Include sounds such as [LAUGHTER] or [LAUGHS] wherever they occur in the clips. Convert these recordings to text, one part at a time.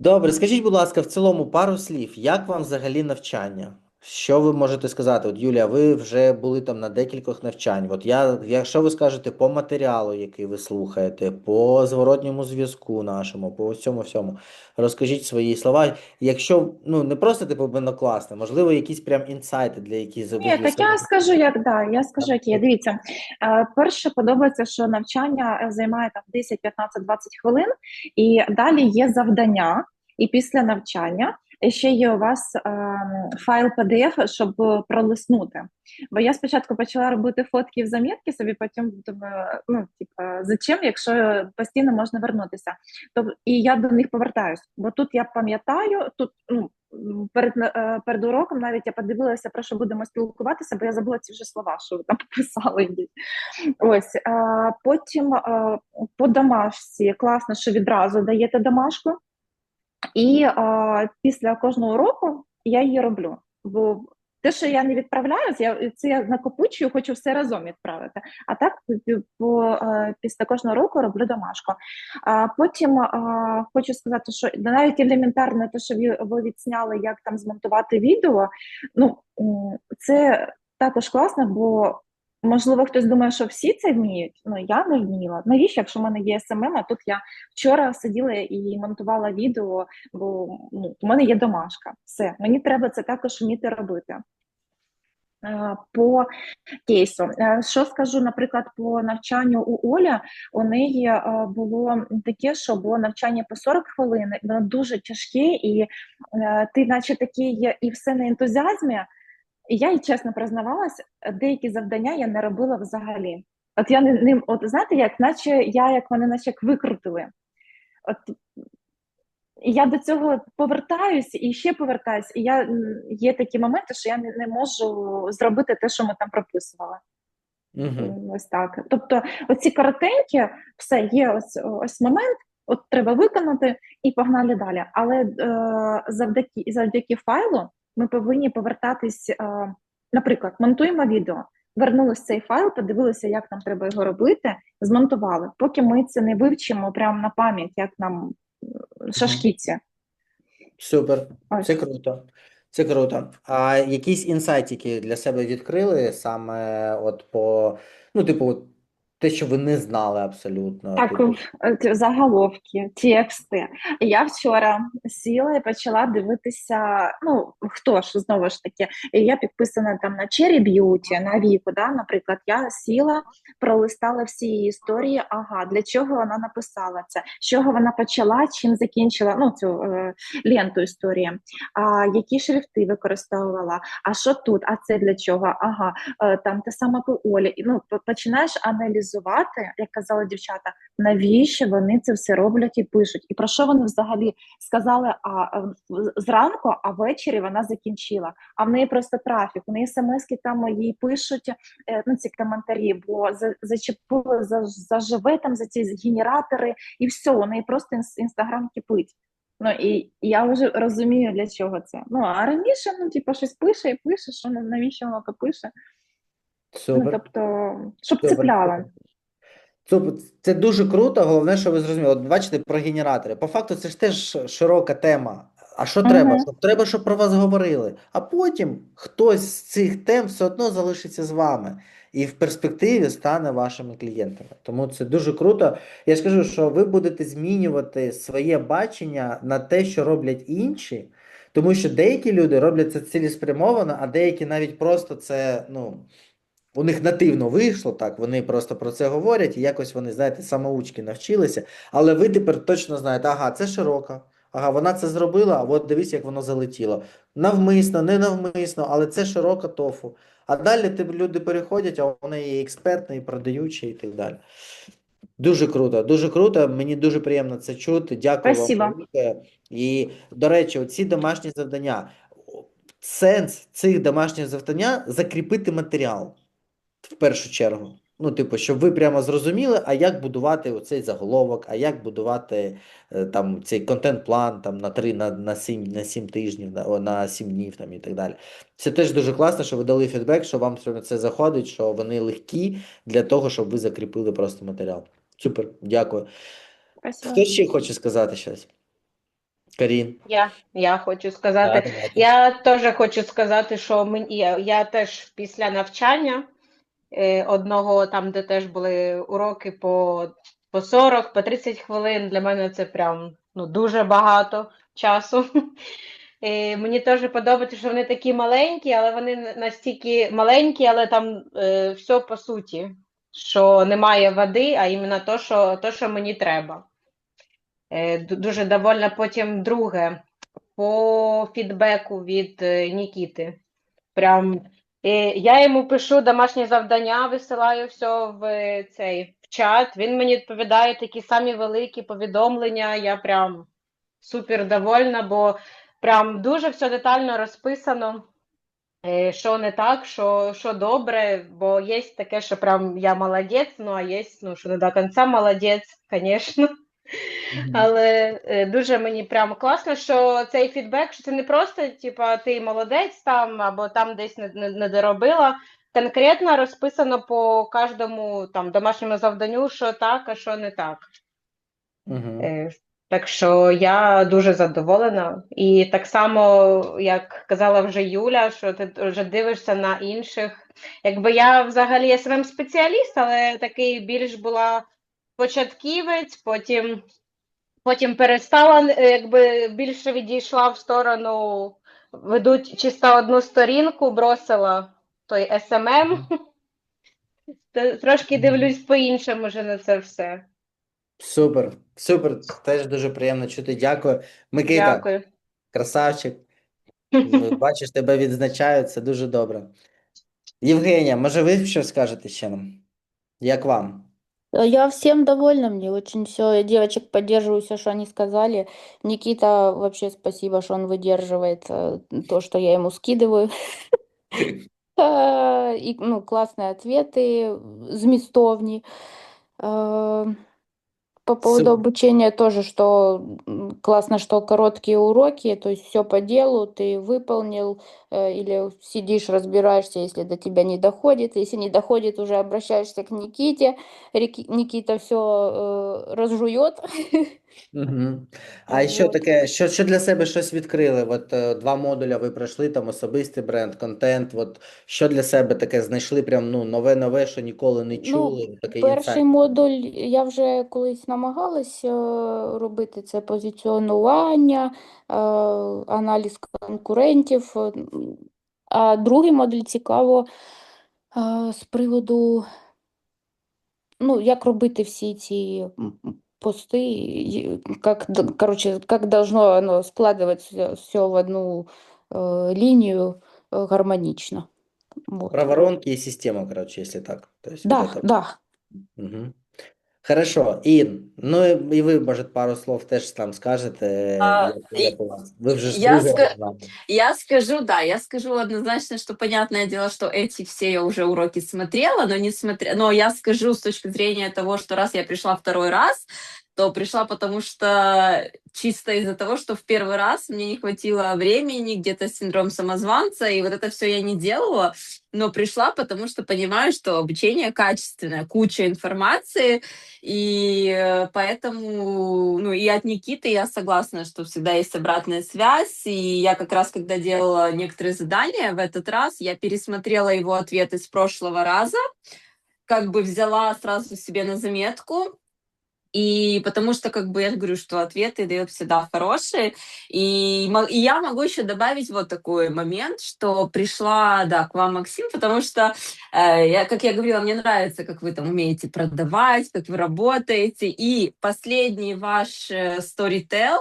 Добре, скажіть, будь ласка, в цілому пару слів, як вам взагалі навчання? Що ви можете сказати? От Юлія, ви вже були там на декількох навчань. От я, якщо ви скажете по матеріалу, який ви слухаєте, по зворотньому зв'язку нашому, по всьому всьому, розкажіть свої слова. Якщо ну не просто типу однокласне, можливо, якісь прям інсайти для яких Ні, так я скажу, як да, я скажу, як є. Дивіться, е, перше подобається, що навчання е, займає там 10, 15, 20 хвилин, і далі є завдання, і після навчання ще є у вас е, файл PDF, щоб пролиснути. Бо я спочатку почала робити фотки в замітки собі, потім думаю, ну типа, зачем, якщо постійно можна вернутися. Тобто, і я до них повертаюсь, бо тут я пам'ятаю, тут ну. Перед, е, перед уроком навіть я подивилася, про що будемо спілкуватися, бо я забула ці вже слова, що ви там писали. Ось е, потім е, по домашці класно, що відразу даєте домашку, і е, після кожного уроку я її роблю. Бо те, що я не відправляю, я це я накопичую, хочу все разом відправити. А так по, після кожного року роблю домашку. А потім е, хочу сказати, що навіть елементарно те, що ви відсняли, як там змонтувати відео, ну це також класно, бо можливо хтось думає, що всі це вміють. Ну я не вміла. Навіщо, якщо в мене є СММ, а тут я вчора сиділа і монтувала відео, бо ну, у мене є домашка. Все, мені треба це також вміти робити. По кейсу, що скажу, наприклад, по навчанню у Оля, у неї було таке, що було навчання по 40 хвилин, воно дуже тяжке, і е, ти, наче такий, і все на ентузіазмі. І я їй чесно признавалась, деякі завдання я не робила взагалі. От я не, не от знаєте, як наче я як вони наче як викрутили. От і я до цього повертаюсь і ще повертаюсь. І я є такі моменти, що я не, не можу зробити те, що ми там прописували. Угу. Ось так. Тобто, оці коротенькі, все є ось ось момент. От треба виконати і погнали далі. Але е, завдяки завдяки файлу ми повинні повертатись. Е, наприклад, монтуємо відео, вернулись в цей файл, подивилися, як нам треба його робити, змонтували. Поки ми це не вивчимо прямо на пам'ять, як нам м, шашкіці. Супер, Ось. це круто. Це круто. А якісь інсайтики для себе відкрили саме от по, ну, типу, те, що ви не знали абсолютно. Так, Типу, заголовки, тексти. Я вчора сіла і почала дивитися. Ну хто ж знову ж таки, я підписана там на Cherry Beauty, на Віку, да, наприклад, я сіла, пролистала всі її історії. Ага, для чого вона написала це? З чого вона почала, чим закінчила ну цю е, ленту історії, а які шрифти використовувала, а що тут? А це для чого? Ага, е, там те саме по Олі. Ну, починаєш аналізувати, як казали дівчата, навіщо вони це все роблять і пишуть, і про що вони взагалі сказали а, зранку, а ввечері вона закінчила. А в неї просто трафік, у неї смски там їй пишуть е, ну, ці коментарі, бо за, зачепили за, заживе там за ці генератори, і все, у неї просто інс- інстаграм кипить. Ну і і я вже розумію, для чого це. Ну а раніше, ну, типу, щось пише і пише, що ну, навіщо воно то пише. Ну, супер. тобто, щоб Супер. цепляло. Це дуже круто. Головне, що ви зрозуміли. От бачите, про генератори. По факту, це ж теж широка тема. А що треба? Щоб треба, щоб про вас говорили. А потім хтось з цих тем все одно залишиться з вами і в перспективі стане вашими клієнтами. Тому це дуже круто. Я ж кажу, що ви будете змінювати своє бачення на те, що роблять інші. Тому що деякі люди роблять це цілеспрямовано, а деякі навіть просто це, ну. У них нативно вийшло, так, вони просто про це говорять, і якось вони, знаєте, самоучки навчилися. Але ви тепер точно знаєте, ага, це широка, ага, вона це зробила, а от дивись, як воно залетіло. Навмисно, не навмисно, але це широка тофу. А далі люди переходять, а вони і експертні, і продаючі, і так далі. Дуже круто, дуже круто. Мені дуже приємно це чути. Дякую Спасибо. вам. І, до речі, оці домашні завдання. Сенс цих домашніх завдання закріпити матеріал в першу чергу. Ну, типу, щоб ви прямо зрозуміли, а як будувати оцей заголовок, а як будувати е, там цей контент-план там на 3, на, на 7, на 7 тижнів, на, на 7 днів там і так далі. Це теж дуже класно, що ви дали фідбек, що вам це заходить, що вони легкі для того, щоб ви закріпили просто матеріал. Супер, дякую. Спасибо. Хто ще хоче сказати щось? Карін. Я, я хочу сказати. Давайте. Я теж хочу сказати, що мені я, я теж після навчання одного, там, де теж були уроки по, по 40, по 30 хвилин, для мене це прям ну, дуже багато часу. [LAUGHS] Е, мені теж подобається, що вони такі маленькі, але вони настільки маленькі, але там е, все по суті, що немає води, а іменно то, що, то, що мені треба. Е, дуже довольна потім друге по фідбеку від е, Нікіти. Прям е, я йому пишу домашнє завдання, висилаю все в цей в чат. Він мені відповідає такі самі великі повідомлення. Я прям супер довольна, бо прям дуже все детально розписано. е, Що не так, що, що добре, бо є таке, що прям я молодець, ну а є, ну, що не до кінця молодець, звісно. Але е, дуже мені прямо класно, що цей фідбек, що це не просто, типа, ти молодець там або там десь не, не, не доробила. Конкретно розписано по кожному там домашньому завданню, що так, а що не так. Е, Так що я дуже задоволена. І так само, як казала вже Юля, що ти вже дивишся на інших. Якби я взагалі СММ спеціаліст, але такий більш була початківець, потім, потім перестала, е, якби більше відійшла в сторону, ведуть чисто одну сторінку, бросила той СММ. [LAUGHS] Трошки дивлюсь по-іншому вже на це все. Супер, супер. Теж дуже приємно чути. Дякую. Микита, Дякую. красавчик. [LAUGHS] Бачиш, тебе відзначають, це дуже добре. Євгенія, може ви що скажете ще нам? Як вам? Э, Я всем довольна, мне очень все, девочек поддерживаю все, что они сказали. Никита, вообще спасибо, что он выдерживает э, то, что я ему скидываю. [LAUGHS] Э, И, ну, классные ответы, зместовни. Э, По поводу Супер. обучения тоже, что м, классно, что короткие уроки, то есть все по делу ты выполнил, э, или сидишь, разбираешься, если до тебя не доходит, если не доходит, уже обращаешься к Никите, Рики- Никита все разжует. [LAUGHS] Угу. А що Вот. таке, що, що для себе щось відкрили? От е, два модуля ви пройшли, там особистий бренд, контент. От що для себе таке знайшли прям ну, нове-нове, що ніколи не Ну, чули, такий Перший інсайт. модуль я вже колись намагалась е, робити це позиціонування, е, аналіз конкурентів. е. А другий модуль цікаво е, з приводу, ну, як робити всі ці м, м, пости, і як, д- короче, як должно оно складываться все в одну е, лінію е, гармонічно. Вот. Про воронки і систему, коротше, якщо так. То есть Да, вот это. да. Угу. Хорошо, Ін, ну і і ви, може, пару слов теж там скажете, А, як, як у вас. Ви вже я нами. Я скажу, да, я скажу однозначно, что понятное дело, что эти все я уже уроки смотрела, но не смотря, но я скажу с точки зрения того, что раз я пришла второй раз, то пришла потому что чисто из-за того, что в первый раз мне не хватило времени, где-то синдром самозванца, и вот это все я не делала, но пришла, потому что понимаю, что обучение качественное, куча информации, и э, поэтому, ну, и от Никиты я согласна, что всегда есть обратная связь, и я как раз, когда делала некоторые задания в этот раз, я пересмотрела его ответы с прошлого раза, как бы взяла сразу себе на заметку, и потому что, как бы, я говорю, что ответы дает всегда хорошие. И, и я могу еще добавить вот такой момент, что пришла, да, к вам, Максим, потому что, э, я, как я говорила, мне нравится, как вы там умеете продавать, как вы работаете. И последний ваш э, Storytel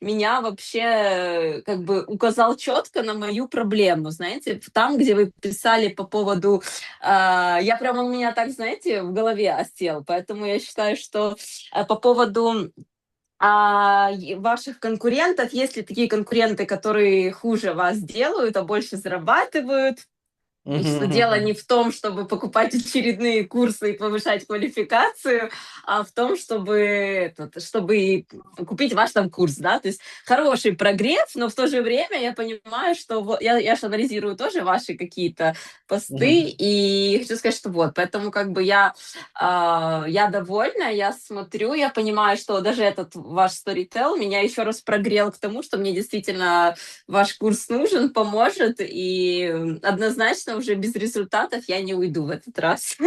меня вообще э, как бы указал четко на мою проблему, знаете, там, где вы писали по поводу а, я прям у меня так, знаете, в голове осел. Поэтому я считаю, что по поводу а, и ваших конкурентов, есть ли такие конкуренты, которые хуже вас делают, а больше зарабатывают, И что Мгм, дело не в том, чтобы покупать [LAUGHS] очередные курсы и повышать квалификацию, а в том, чтобы, чтобы купить ваш там курс, да, то есть хороший прогрев, но в то же время я понимаю, что вот, я, я ж анализирую тоже ваши какие-то посты, и хочу сказать, что вот, поэтому как бы я, а, я довольна, я смотрю, я понимаю, что даже этот ваш Storytel меня еще раз прогрел к тому, что мне действительно ваш курс нужен, поможет, и однозначно уже без результатов я не уйду в этот раз. [LAUGHS]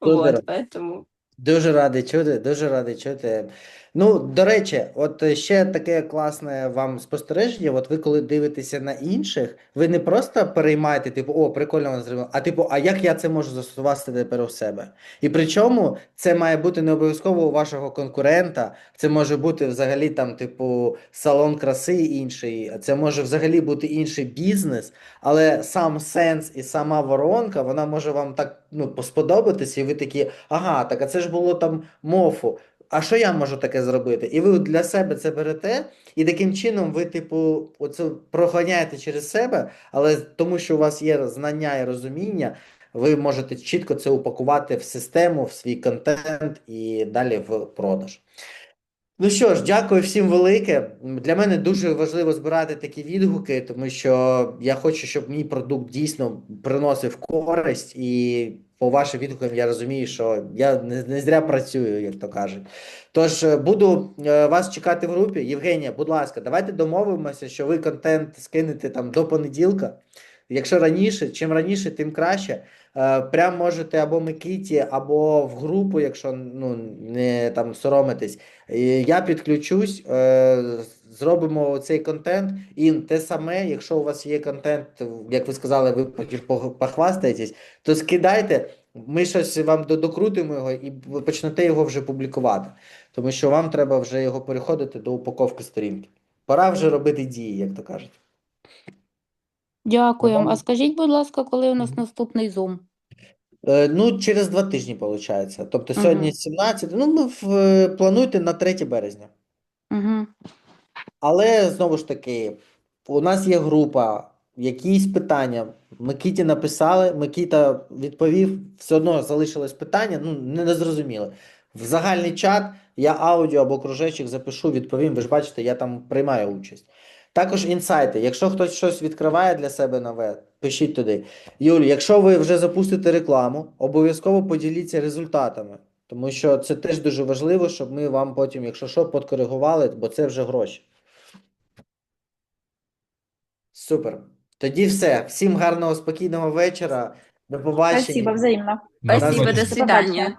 Вот, поэтому... Дуже радий чути, дуже радий чути. Ну, до речі, от е, ще таке класне вам спостереження. От ви коли дивитеся на інших, ви не просто переймаєте, типу, о, прикольно вона зробила, а типу, а як я це можу застосувати тепер у себе? І причому це має бути не обов'язково у вашого конкурента, це може бути взагалі там, типу, салон краси інший, це може взагалі бути інший бізнес, але сам сенс і сама воронка, вона може вам так ну, сподобатися, і ви такі, ага, так а це ж було там мофу. А що я можу таке зробити? І ви для себе це берете, і таким чином ви, типу, оце проганяєте через себе, але тому, що у вас є знання і розуміння, ви можете чітко це упакувати в систему, в свій контент і далі в продаж. Ну що ж, дякую всім велике. Для мене дуже важливо збирати такі відгуки, тому що я хочу, щоб мій продукт дійсно приносив користь, і по вашим відгукам я розумію, що я не, не зря працюю, як то кажуть. Тож е, буду е, вас чекати в групі. Євгенія, будь ласка, давайте домовимося, що ви контент скинете там до понеділка. Якщо раніше, чим раніше, тим краще. Е, Прям можете або Микиті, або в групу, якщо ну, не там соромитесь. Я підключусь, зробимо цей контент. І те саме, якщо у вас є контент, як ви сказали, ви потім похвастаєтесь, то скидайте, ми щось вам до- докрутимо його і ви почнете його вже публікувати. Тому що вам треба вже його переходити до упаковки сторінки. Пора вже робити дії, як то кажуть. Дякуємо. А скажіть, будь ласка, коли у нас наступний Zoom? Е, Ну, через два тижні, виходить. Тобто сьогодні Мгм. 17, ну, ми в, плануйте на 3 березня. Угу. Але знову ж таки, у нас є група, якісь питання. Микиті написали, Микита відповів, все одно залишилось питання, ну не, зрозуміло. В загальний чат я аудіо або кружечок запишу, відповім. Ви ж бачите, я там приймаю участь. Також інсайти. Якщо хтось щось відкриває для себе нове, пишіть туди. Юлі, якщо ви вже запустите рекламу, обов'язково поділіться результатами. Тому що це теж дуже важливо, щоб ми вам потім, якщо що, подкоригували, бо це вже гроші. Супер. Тоді все. Всім гарного, спокійного вечора. До побачення. Спасибо, взаимно. Спасибо, до свидания.